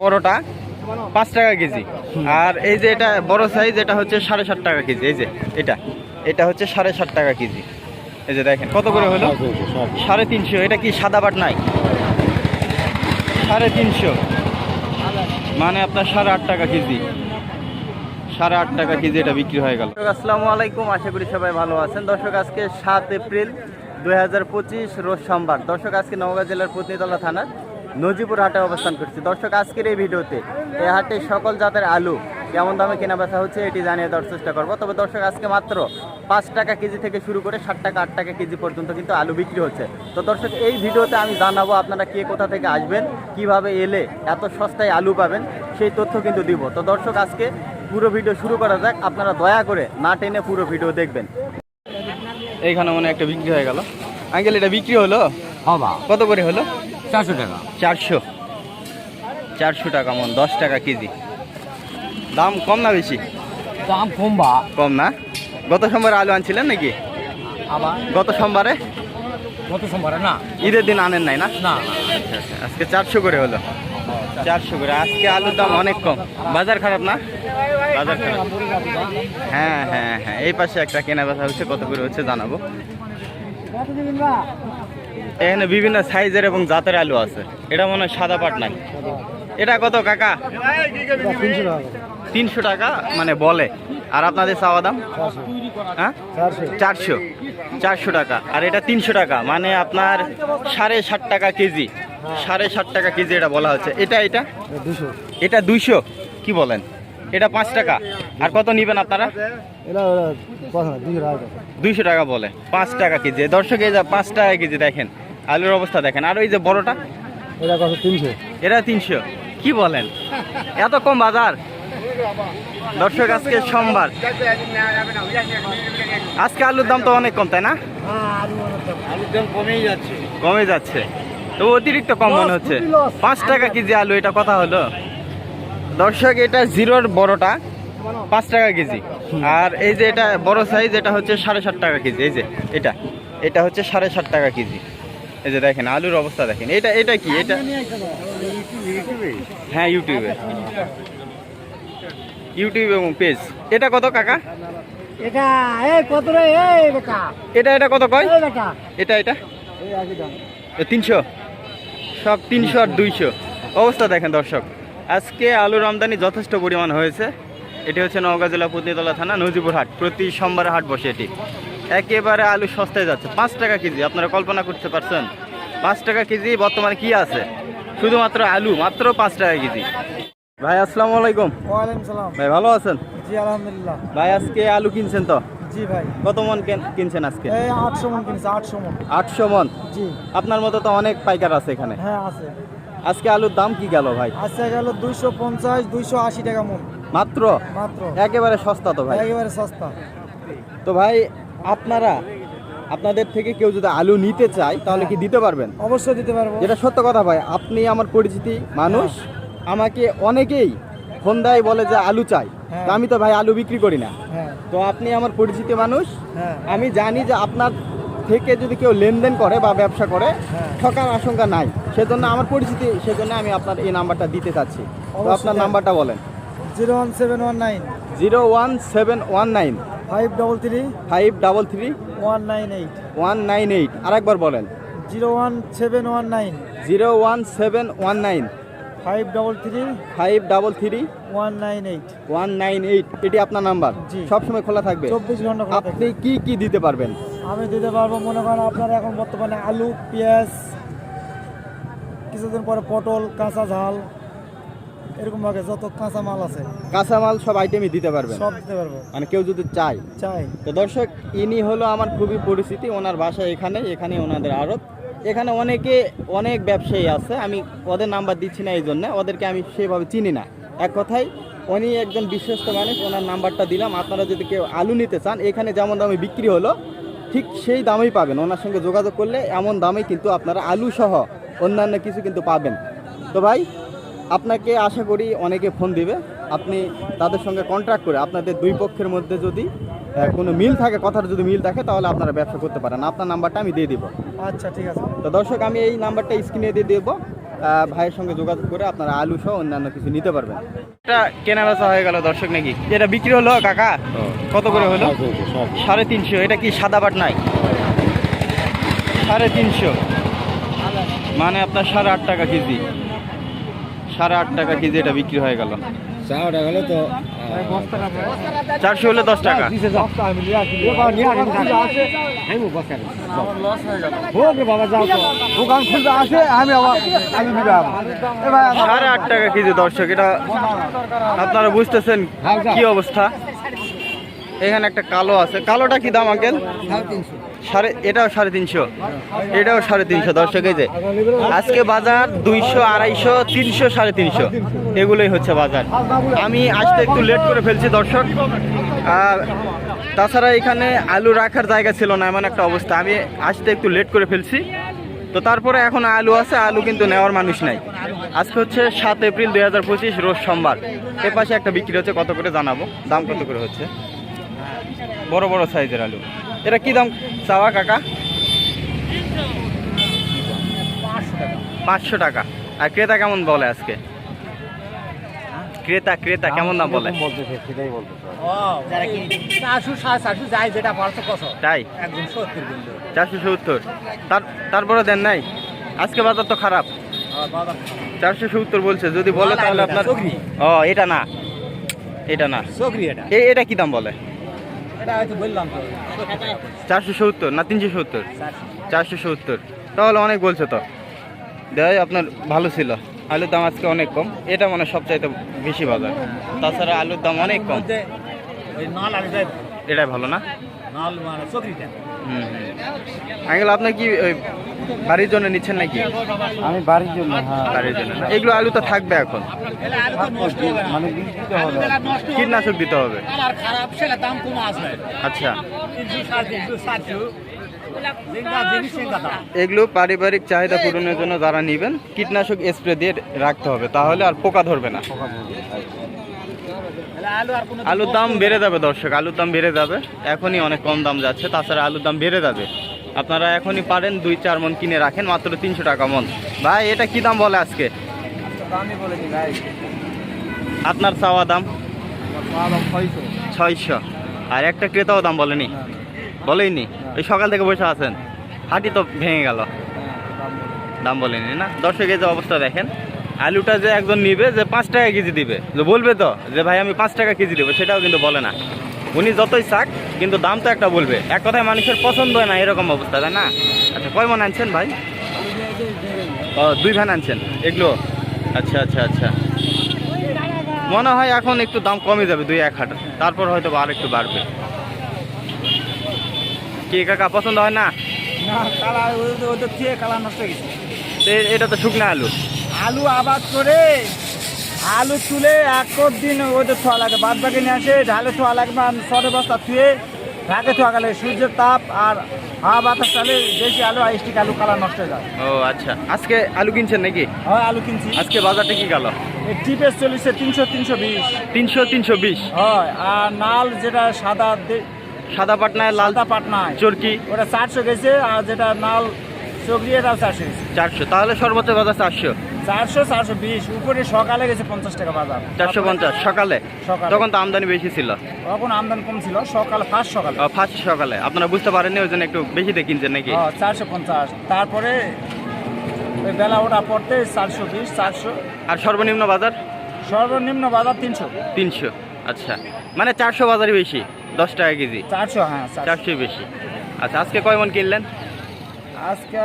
বড়টা পাঁচ টাকা কেজি। আর এই যে এটা বড় সাইজ এটা হচ্ছে সাড়ে সাত টাকা কেজি। এই যে এটা এটা হচ্ছে সাড়ে সাত টাকা কেজি। এই যে দেখেন, কত করে হলো? সাড়ে তিনশো। এটা কি সাদা বাট নাই? সাড়ে তিনশো। মানে আপনার সাড়ে আট টাকা কেজি। সাড়ে আট টাকা কেজি এটা বিক্রি হয়ে গেল। আসসালামু আলাইকুম। আশা করি সবাই ভালো আছেন। দর্শক, আজকে সাত এপ্রিল দুই হাজার পঁচিশ রোজ সোমবার। দর্শক, আজকে নওগাঁ জেলার পত্নীতলা থানার নজিপুর হাটে অবস্থান করছি। দর্শক আজকের এই ভিডিওতে এই হাটে সকল জাতের আলু কেমন দামে কেনা বেচা হচ্ছে এটি জানিয়ে দেওয়ার চেষ্টা করব। তবে দর্শক আজকে মাত্র পাঁচ টাকা কেজি থেকে শুরু করে ষাট টাকা আট টাকা কেজি পর্যন্ত কিন্তু আলু বিক্রি হচ্ছে। তো দর্শক এই ভিডিওতে আমি জানাব আপনারা কে কোথা থেকে আসবেন কীভাবে এলে এত সস্তায় আলু পাবেন সেই তথ্য কিন্তু দিব। তো দর্শক আজকে পুরো ভিডিও শুরু করা যাক। আপনারা দয়া করে না টেনে পুরো ভিডিও দেখবেন। এইখানে মনে একটা বিক্রি হয়ে গেল। আঙ্কেল এটা বিক্রি হলো? হবা কত করে হলো? চারশো টাকা। চারশো। চারশো টাকা মন দশ টাকা কেজি। দাম কম না বেশি? দাম কমবা কম না? গত সোমবার আলু আনছিলেন নাকি? আবার? গত সোমবারে? গত সোমবারে না। ঈদের দিন আনেন নাই না? না। আজকে চারশো করে হলো। চারশো করে। আজকে আলুর দাম অনেক কম। বাজার খারাপ না? বাজার খারাপ। হ্যাঁ হ্যাঁ হ্যাঁ। এই পাশে একটা কেনা বেচা হচ্ছে। কত করে হচ্ছে জানাব। এখানে বিভিন্ন সাইজের এবং জাতের আলু আছে। এটা মনে হয় সাদা পাট নাই। এটা কত, কাকা? তিনশো টাকা মানে বলে। আর আপনাদের চাওয়া দাম? হ্যাঁ? চারশো। চারশো টাকা। আর এটা তিনশো টাকা মানে আপনার সাড়ে ষাট টাকা কেজি। সাড়ে ষাট টাকা কেজি এটা বলা হচ্ছে। এটা এটা? এটা দুইশো। কি বলেন? এটা পাঁচ টাকা। আর কত নিবেন আপনারা? দুইশো টাকা বলে। পাঁচ টাকা কেজি। দর্শক, এই যা পাঁচ টাকা কেজি দেখেন। আলুর অবস্থা দেখেন। আর ওই যে বড়টা? এটা তিনশো? কি বলেন? এত কম বাজার? দর্শক আজকে সোমবার। আজকে আলুর দাম তো অনেক কম তাই না? আলুর দাম কমেই যাচ্ছে কমে যাচ্ছে। তো অতিরিক্ত কম মনে হচ্ছে। পাঁচ টাকা কেজি আলু এটা কথা হলো? দর্শক এটা জিরোর বড়টা। পাঁচ টাকা কেজি। আর এই যে এটা বড় সাইজ এটা হচ্ছে সাড়ে সাত টাকা কেজি। এই যে এটা। এটা হচ্ছে সাড়ে সাত টাকা কেজি। এই যে দেখেন আলুর অবস্থা দেখেন। এটা এটা কি? এটা হ্যাঁ ইউটিউবে ইউটিউবে পেজ এটা কত কাকা? এটা এই কত রে? এই বেটা। এটা এটা কত কয়? এটা এটা? তিনশো। সব তিনশো আর দুইশো। অবস্থা দেখেন দর্শক। আজকে আলুর আমদানি যথেষ্ট পরিমাণ হয়েছে। এটি হচ্ছে নওগাঁ জেলা পত্নীতলা থানা নজিপুর হাট। প্রতি সোমবারে হাট বসে এটি। একেবারে আলু সস্তায় যাচ্ছে। পাঁচ টাকা কেজি আপনারা কল্পনা করতে পারছেন? পাঁচ টাকা কেজি বর্তমানে কি আছে? শুধুমাত্র আলু মাত্র পাঁচ টাকা কেজি। ভাই আসসালামু আলাইকুম। ভাই ভালো আছেন? জি আলহামদুলিল্লাহ। ভাই আজকে আলু কিনছেন তো? জি ভাই। কত মন কিনছেন আজকে? আটশো মন কিনছে আটশো মন। আটশো মন? জি। আপনার মতো তো অনেক পাইকার আছে এখানে। হ্যাঁ আছে। আজকে আলুর দাম কি গেল ভাই? আজকে গেল দুইশো পঞ্চাশ দুইশো আশি টাকা মন। মাত্র? মাত্র। একেবারে সস্তা তো ভাই। একেবারে সস্তা। তো ভাই আপনারা আপনাদের থেকে কেউ যদি আলু নিতে চায় তাহলে কি দিতে পারবেন? অবশ্যই দিতে পারব। যেটা সত্য কথা ভাই আপনি আমার পরিচিতি মানুষ আমাকে অনেকেই ফোন দেয় বলে যে আলু চাই হ্যাঁ। তো আমি তো ভাই আলু বিক্রি করি না। হ্যাঁ। তো আপনি আমার পরিচিত মানুষ হ্যাঁ। আমি জানি যে আপনার থেকে যদি কেউ লেনদেন করে বা ব্যবসা করে হ্যাঁ। ঠকার আশঙ্কা নাই। সেজন্য আমার পরিচিতি সেজন্য আমি আপনার এই নাম্বারটা দিতে চাচ্ছি। তো আপনার নাম্বারটা বলেন। Zero one seven one nine. Zero one seven one nine. Five double three five double three one nine eight one nine eight আরেকবার বলেন। Zero one seven one nine zero one seven one nine five double three five double three one nine eight one nine eight এটি আপনার number. জি। সবসময় খোলা থাকবে। চব্বিশ ঘণ্টা খোলা আপনি থাকবে। কি কি দিতে পারবেন? আমি দিতে পারব মনে করেন আপনার এখন বর্তমানে আলু পেঁয়াজ কিছুদিন পরে পটল কাঁচা ঝাল। এরকম ভাবে যত কাঁচা মাল আছে কাঁচামাল সব আইটেমই দিতে পারবেন। সব দিতে পারব। মানে কেউ যদি চায়। চাই তো দর্শক ইনি হলো আমার খুবই পরিচিতি ওনার বাসা এখানে এখানে ওনাদের আড়ত। এখানে অনেকে অনেক ব্যবসায়ী আছে আমি ওদের নাম্বার দিচ্ছি না এই জন্য ওদেরকে আমি সেভাবে চিনি না। এক কথায় উনি একজন বিশ্বস্ত মানুষ ওনার নাম্বারটা দিলাম। আপনারা যদি কেউ আলু নিতে চান এখানে যেমন দামে বিক্রি হলো ঠিক সেই দামেই পাবেন। ওনার সঙ্গে যোগাযোগ করলে এমন দামে কিন্তু আপনারা আলু সহ অন্যান্য কিছু কিন্তু পাবেন। তো ভাই আপনাকে আশা করি অনেকে ফোন দিবে। আপনি তাদের সঙ্গে কন্ট্যাক্ট করে আপনাদের দুই পক্ষের মধ্যে যদি কোনো মিল থাকে কথার যদি মিল থাকে তাহলে আপনারা ব্যবসা করতে পারেন। আপনার নাম্বারটা আমি দিয়ে দিব। আচ্ছা ঠিক আছে। তো দর্শক আমি এই নাম্বারটা স্ক্রিনে দিয়ে দেবো। ভাইয়ের সঙ্গে যোগাযোগ করে আপনারা আলু সহ অন্যান্য কিছু নিতে পারবেন। এটা কেনা বেচা হয়ে গেল দর্শক নাকি? এটা বিক্রি হলো কাকা? কত করে হলো? সাড়ে তিনশো এটা কি সাদা বাট নাই? সাড়ে তিনশো। মানে আপনার সাড়ে আট টাকা কেজি। সাড়ে আট টাকা কেজি এটা বিক্রি হয়ে গেল। তো চারশো হলে দশ টাকা। সাড়ে আট টাকা কেজি দর্শক এটা আপনারা বুঝতেছেন কি অবস্থা? এখানে একটা কালো আছে। কালোটা কি দাম আঙ্কেল? সাড়ে এটাও সাড়ে তিনশো। এটাও সাড়ে তিনশো দর্শক, এই যে। আজকে বাজার দুইশো, আড়াইশো, তিনশো, সাড়ে তিনশো। এগুলোই হচ্ছে বাজার। আমি আসতে একটু লেট করে ফেলছি দর্শক। তাছাড়া এখানে আলু রাখার জায়গা ছিল না, এমন একটা অবস্থা। আমি আসতে একটু লেট করে ফেলছি। তো তারপরে এখন আলু আছে, আলু কিন্তু নেওয়ার মানুষ নাই। আজকে হচ্ছে সাত এপ্রিল দুই হাজার পঁচিশ, রোজ সোমবার। এ পাশে একটা বিক্রি হচ্ছে, কত করে জানাব? দাম কত করে হচ্ছে? বড় বড় সাইজের আলু। এটা কি দাম চাওয়া কাকা? পাঁচশো টাকা। আর ক্রেতা কেমন বলে আজকে? ক্রেতা ক্রেতা কেমন দাম বলে? চারশো তাই? সত্তর চারশো সত্তর। তার তারপরে দেন নাই? আজকে বাজার তো খারাপ। চারশো সত্তর বলছে। যদি বলে তাহলে আপনার। ও এটা না। এটা না। এটা কি দাম বলে এটা হয়তো বললাম তো চারশো সত্তর না তিনশো সত্তর? চারশো সত্তর। তাহলে অনেক বলছে তো। দেয় আপনার ভালো ছিল। আলুর দাম আজকে অনেক কম। এটা মানে সবচাইতে বেশি বাজার। তাছাড়া আলুর দাম অনেক কম। এটাই ভালো না? মানে আঙ্কেল আপনার কি ওই বাড়ির জন্য নিচ্ছেন নাকি? আমি বাড়ির জন্য হ্যাঁ। বাড়ির জন্য এগুলো আলু তো থাকবে এখন। এলে আলু তো নষ্ট হবে। না মানে দিতে হবে। কীটনাশক দিতে হবে আচ্ছা। এগুলো পারিবারিক চাহিদা পূরণের জন্য যারা নেবেন কীটনাশক স্প্রে দিয়ে রাখতে হবে। তাহলে আর পোকা ধরবে না। আলুর দাম বেড়ে যাবে দর্শক আলুর দাম বেড়ে যাবে। এখনই অনেক কম দাম যাচ্ছে তাছাড়া আলুর দাম বেড়ে যাবে। আপনারা এখনই পারেন দুই চার মন কিনে রাখেন মাত্র তিনশো টাকা মন। ভাই এটা কি দাম বলে আজকে? আপনার চাওয়া দাম? ছয়শো। আর একটা ক্রেতাও দাম বলেনি? বলেইনি? ওই সকাল থেকে বসে আছেন? হাঁটি তো ভেঙে গেল। দাম বলেনি না? দর্শক এই যে অবস্থা দেখেন আলুটা যে একজন নিবে যে পাঁচ টাকা কেজি দিবে যে বলবে তো যে ভাই আমি পাঁচ টাকা কেজি দেবো সেটাও কিন্তু বলে না উনি যতই চাক কিন্তু দাম তো একটা বলবে এক কথায় মানুষের পছন্দ হয় না এরকম অবস্থা তাই না আচ্ছা কয় মন আনছেন ভাই ও দুই ভ্যান আনছেন এগুলো আচ্ছা আচ্ছা আচ্ছা মনে হয় এখন একটু দাম কমে যাবে দুই এক হাজার তারপর হয়তো আর একটু বাড়বে কি কাকা পছন্দ হয় না এটা তো শুকনা আলু আলু আবাদ করে আলু তুলে এক দিন ওদের থোয়া লাগে বাদ বাকি নিয়ে আসে ঢালে ছোয়া লাগবে আর সরে বস্তা থুয়ে ঢাকে থোয়া গেলে সূর্যের তাপ আর হাওয়া বাতাস চালে বেশি আলু আর স্টিক আলু কালার নষ্ট হয়ে যায়। ও আচ্ছা। আজকে আলু কিনছেন নাকি? হ্যাঁ আলু কিনছি। আজকে বাজারটা কি গেল টিপের চল্লিশে তিনশো তিনশো বিশ। তিনশো তিনশো বিশ। হয় আর নাল যেটা সাদা সাদা পাটনায় লালদা পাটনায়। চরকি। ওটা চারশো গেছে আর যেটা নাল চকরি এটাও চারশো চারশো। তাহলে সর্বোচ্চ বাজার চারশো। চারশো চারশো বিশ। উপরে সকালে গেছে পঞ্চাশ টাকা বাজার। চারশো পঞ্চাশ সকালে? সকালে। তখন তো আমদানি বেশি ছিল। তখন আমদানি কম ছিল সকাল ফার্স্ট সকালে। ফার্স্ট সকালে। আপনারা বুঝতে পারেননি ওই জন্য একটু বেশি দিয়ে কিনছেন নাকি? চারশো পঞ্চাশ। তারপরে বেলা ওটা পড়তে চারশো বিশ চারশো। আর সর্বনিম্ন বাজার? সর্বনিম্ন বাজার তিনশো। তিনশো আচ্ছা। মানে চারশো বাজারই বেশি দশ টাকা কেজি। চারশো হ্যাঁ চারশো। চারশোই বেশি। আচ্ছা আজকে কয় মন কিনলেন? আজকে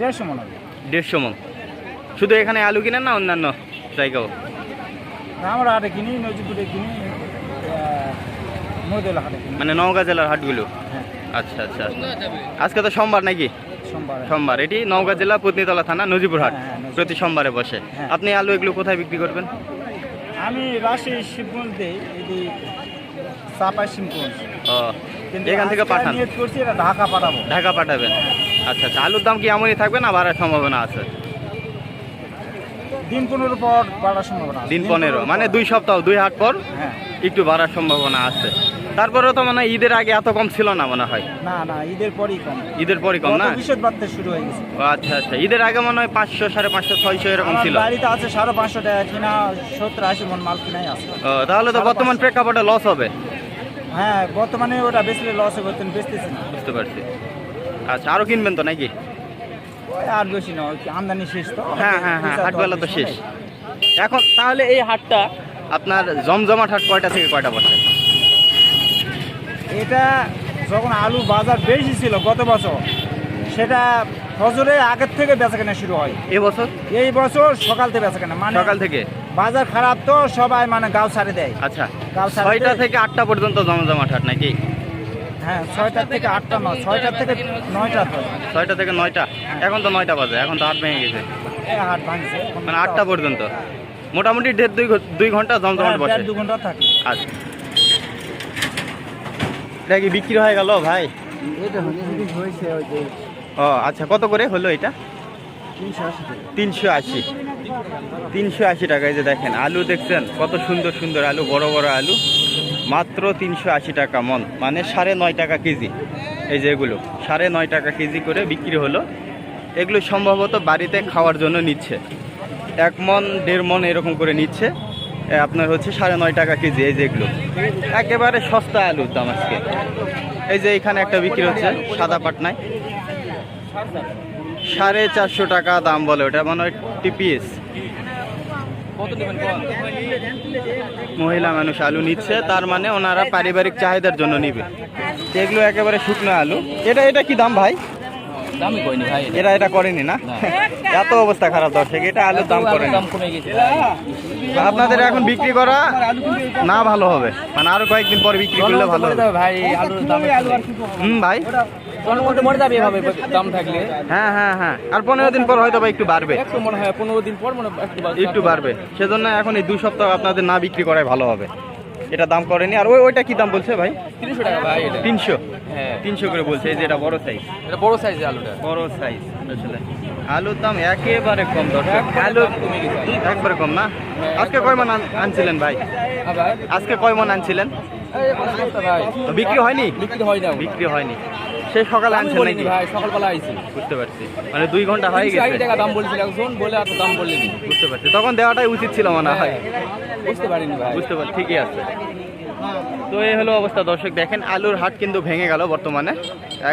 দেড়শো মনে হয় দেড়শো মন। শুধু এখানে আলু কিনেন না অন্যান্য জায়গাও? আমরা হাটে কিনি নজিপুরে কিনি মানে নওগাঁ জেলার হাটগুলো? হ্যাঁ। আচ্ছা আচ্ছা। আজকে তো সোমবার নাকি? সোমবার। সোমবার। এটি নওগাঁ জেলা পত্নীতলা থানা নজিপুর হাট। হ্যাঁ, হ্যাঁ। প্রতি সোমবারে বসে। আপনি আলু এগুলো কোথায় বিক্রি করবেন? আমি রাশি শিবগঞ্জ দেই এটি চাপাই শিবগঞ্জ। এখান থেকে পাঠান। করছি এটা ঢাকা পাঠাবো। ঢাকা পাঠাবেন। আচ্ছা আচ্ছা আলুর দাম কি এমনই থাকবে না বাড়ার সম্ভাবনা আছে? দিন পনেরো পর বাড়ার সম্ভাবনা দিন পনেরো মানে দুই সপ্তাহ দুই হাট পর হ্যাঁ। একটু বাড়ার সম্ভাবনা আছে। তারপরেও তো মানে ঈদের আগে এত কম ছিল না মনে হয়। না না ঈদের পরই কম। ঈদের পরই কম না? বিশেষ বাড়তে শুরু হয়ে গেছে। আচ্ছা আচ্ছা ঈদের আগে মনে হয় পাঁচশো সাড়ে পাঁচশো ছয়শো এরকম ছিল। বাড়িতে আছে সাড়ে পাঁচশো টাকা কিনা সত্তর আশি মন মাল কিনাই আছে। তাহলে তো বর্তমান। প্রেক্ষাপটে লস হবে। হ্যাঁ বর্তমানে ওটা বেচলে লসে করতেন বেচতেছি না। বুঝতে পারছি। আচ্ছা আরও কিনবেন তো নাকি? ওই আর বেশি না আমদানি শেষ তো? হ্যাঁ হ্যাঁ হ্যাঁ হাটবেলা তো শেষ। এখন তাহলে এই হাটটা আপনার জমজমাট হাট কয়টা থেকে কয়টা বসে? এটা যখন আলু বাজার বেশি ছিল গত বছর সেটা ফজরে আগের থেকে বেচা কেনা শুরু হয়। এবছর এই বছর সকাল থেকে বেচা কেনা মানে সকাল থেকে? বাজার খারাপ তো সবাই মানে গাও ছাড়ে দেয়। আচ্ছা ছয়টা থেকে আটটা পর্যন্ত জমজমাট হাট নাকি? হ্যাঁ ছয়টার থেকে আটটা নয় থেকে নয়টা ছয়টা থেকে নয়টা? এখন তো নয়টা বাজে এখন তো হাট ভেঙে গেছে। হাট ভাঙছে। মানে আটটা পর্যন্ত? মোটামুটি দেড় দুই ঘ- দুই ঘণ্টা জমজমাট হ্যাঁ, বসে। দু ঘণ্টা থাকে। আচ্ছা। এটা কি বিক্রি হয়ে গেল ভাই? ও আচ্ছা কত করে হলো এটা? তিনশো আশি। তিনশো আশি তিনশো আশি টাকা, এই যে দেখেন, আলু দেখছেন, কত সুন্দর সুন্দর আলু, বড় বড় আলু, মাত্র তিনশো আশি টাকা মন মানে সাড়ে নয় টাকা কেজি, এই যে এগুলো, সাড়ে নয় টাকা কেজি করে বিক্রি হলো। এগুলো সম্ভবত বাড়িতে খাওয়ার জন্য নিচ্ছে, এক মন, দেড় মন এরকম করে নিচ্ছে আপনার হচ্ছে সাড়ে নয় টাকা কেজি, এই যেগুলো একেবারে সস্তা আলুর দাম আজকে। এই যে এখানে একটা বিক্রি হচ্ছে সাদা পাটনায়। সাড়ে চারশো টাকা দাম বলে ওটা মনে হয় টিপিএস। মহিলা মানুষ আলু নিচ্ছে তার মানে ওনারা পারিবারিক চাহিদার জন্য নিবে। এগুলো একেবারে শুকনো আলু। এটা এটা কি দাম ভাই? দামই কইনি ভাই এটা। এটা এটা করেনি না? এত অবস্থা খারাপ দর্শক এটা আলুর দাম করেনি। দাম কমে গেছে আপনাদের এখন বিক্রি করা না ভালো হবে। মানে আরও কয়েকদিন পর বিক্রি করলে ভালো হবে। ভাই আলুর দাম হুম ভাই? জনমতে মরে যাবে এভাবে দাম থাকলে। হ্যাঁ হ্যাঁ হ্যাঁ। আর পনেরো দিন পর হয়তো বা একটু বাড়বে। একটু মনে হয় পনেরো দিন পর মনে একটু বাড়বে। সেজন্য এখন এই দুই সপ্তাহ আপনাদের না বিক্রি করাই ভালো হবে। এটা দাম করেনি। আর ওই ওইটা কি দাম বলছে ভাই? তিনশো টাকা ভাই তিনশো? হ্যাঁ। তিনশো করে বলছে। এই যে এটা বড় সাইজ এটা বড় সাইজের আলুটা। বড় সাইজ আসলে। আলুর দাম একেবারে কম দর্শক। আলু একবারে কম না? আজকে কয় মন আনছিলেন ভাই? আজকে কয় মন আনছিলেন? বিক্রি হয়নি? বিক্রি হয় বিক্রি হয়নি। সেই সকালে আনছেন নাকি? ভাই সকালবেলা আইছি। বুঝতে পারছি। মানে দুই ঘণ্টা হয়ে তিনশো আশি টাকা দাম বলছিল একজন বলে এত দাম বললেনি বুঝতে পারছি। তখন দেওয়াটাই উচিত ছিল মনে হয়। বুঝতে পারিনি ভাই। বুঝতে পারছি ঠিকই আছে। তো এই হলো অবস্থা দর্শক দেখেন আলুর হাট কিন্তু ভেঙে গেল বর্তমানে।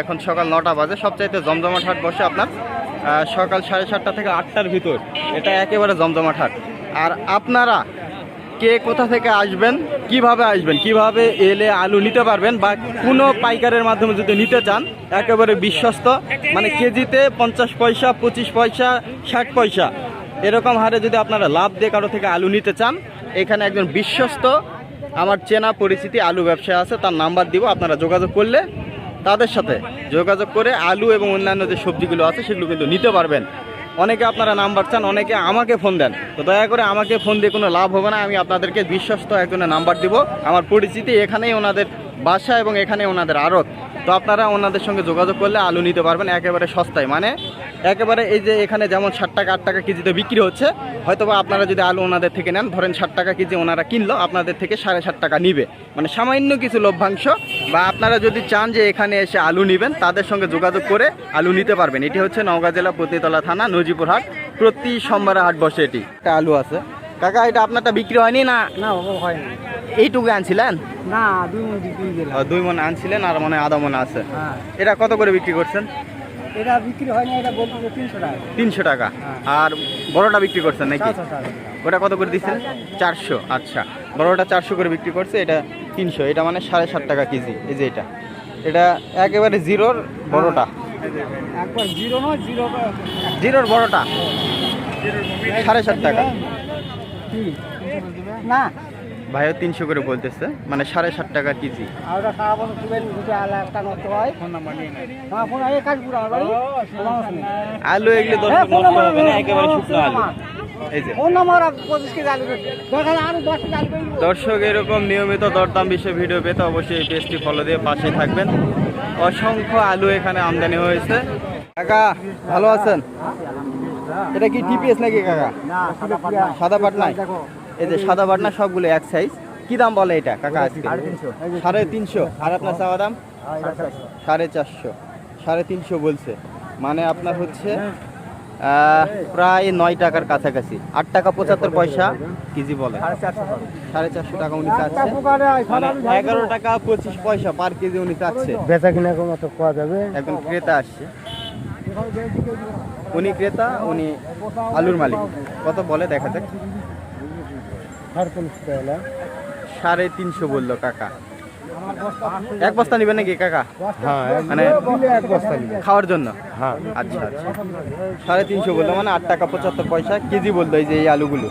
এখন সকাল নটা বাজে সবচাইতে জমজমাট হাট বসে আপনার সকাল সাড়ে সাতটা থেকে আটটার ভিতর। এটা একেবারে জমজমাট হাট। আর আপনারা কে কোথা থেকে আসবেন, কীভাবে আসবেন, কীভাবে এলে আলু নিতে পারবেন বা কোনো পাইকারের মাধ্যমে যদি নিতে চান, একেবারে বিশ্বস্ত মানে কেজিতে পঞ্চাশ পয়সা, পঁচিশ পয়সা, ষাট পয়সা, এরকম হারে যদি আপনারা লাভ দিয়ে কারও থেকে আলু নিতে চান, এখানে একজন বিশ্বস্ত, আমার চেনা পরিচিতি আলু ব্যবসা আছে, তার নাম্বার দিব, আপনারা যোগাযোগ করলে তাদের সাথে যোগাযোগ করে আলু এবং অন্যান্য যে সবজিগুলো আছে, সেগুলো কিন্তু নিতে পারবেন। অনেকে আপনারা নাম্বার চান, অনেকে আমাকে ফোন দেন। তো দয়া করে আমাকে ফোন দিয়ে কোনো লাভ হবে না, আমি আপনাদেরকে বিশ্বস্ত একজনের নাম্বার দিব। আমার পরিচিতি এখানেই ওনাদের বাসা এবং এখানে ওনাদের আড়ত। তো আপনারা ওনাদের সঙ্গে যোগাযোগ করলে আলু নিতে পারবেন একেবারে সস্তায়। মানে একেবারে এই যে এখানে যেমন ষাট টাকা, আট টাকা কেজিতে বিক্রি হচ্ছে, হয়তোবা আপনারা যদি আলু ওনাদের থেকে নেন, ধরেন ষাট টাকা কেজি ওনারা কিনলো, আপনাদের থেকে সাড়ে ষাট টাকা নিবে। মানে সামান্য কিছু লভ্যাংশ, বা আপনারা যদি চান যে এখানে এসে আলু নেবেন, তাদের সঙ্গে যোগাযোগ করে আলু নিতে পারবেন। এটি হচ্ছে নওগাঁ জেলা পতিতলা থানা, নজিপুর হাট, প্রতি সোমবারে হাট বসে এটি। একটা আলু আছে। কাকা, এটা আপনারটা বিক্রি হয়নি না? না বাবা হয় না এইটুকু আনছিলেন? না দুই মন দুই মন আনছিলেন আর মনে হয় আধা মনে আছে। হ্যাঁ। এটা কত করে বিক্রি করছেন? এটা বিক্রি হয় না এটা বলতে তিনশো টাকা। তিনশো টাকা। হ্যাঁ। আর বড়টা বিক্রি করছেন নাকি? ওটা কত করে দিচ্ছেন? চারশো আচ্ছা। বড়টা চারশো করে বিক্রি করছে এটা তিনশো। এটা মানে সাড়ে সাত টাকা কেজি এই যে এটা। এটা একেবারে জিরোর বড়টা। একবার জিরো নয় জিরো জিরোর বড়টা? সাড়ে সাত টাকা। না ভাইও তিনশো করে বলতেছে মানে সাড়ে সাত টাকা কেজি। আলা হয়। নেই। এগুলো দশ হ্যাঁ, নষ্ট হবে না একেবারে শুকনো আলু। এই যে। ফোন নাম্বার আর পঁচিশ কেজি আলু দরকার আরও দশ কেজি আলু করে দিবো। দর্শক এরকম নিয়মিত দরদাম বিষয়ে ভিডিও পেতে অবশ্যই এই পেজটি ফলো দিয়ে পাশে থাকবেন। অসংখ্য আলু এখানে আমদানি হয়েছে। কাকা ভালো আছেন? এটা কি টিপিএস নাকি কাকা? সাদা পাটনায় দেখো এই যে সাদা বাটনা সবগুলো এক সাইজ কি দাম বলে এটা কাকা? আজকে সাড়ে তিনশো। আর আপনার চাওয়া দাম? সাড়ে চারশো। সাড়ে তিনশো বলছে। মানে আপনার হচ্ছে প্রায় নয় টাকার কাছাকাছি। আট টাকা পঁচাত্তর পয়সা কেজি বলে। সাড়ে চারশো টাকা। উনি চাচ্ছে। মানে এগারো টাকা পঁচিশ পয়সা পার কেজি উনি চাচ্ছে। বেচা কিনা মতো পাওয়া যাবে। একজন ক্রেতা আসছে। উনি ক্রেতা উনি আলুর মালিক। কত বলে দেখা যাক। সাড়ে তিনশো বলল কাকা। এক বস্তা নিবেন নাকি কাকা? হ্যাঁ মানে এক বস্তা নিবে খাওয়ার জন্য? হ্যাঁ। আচ্ছা আচ্ছা। সাড়ে তিনশো বলল মানে আট টাকা পঁচাত্তর পয়সা কেজি বলল এই যে এই আলুগুলো।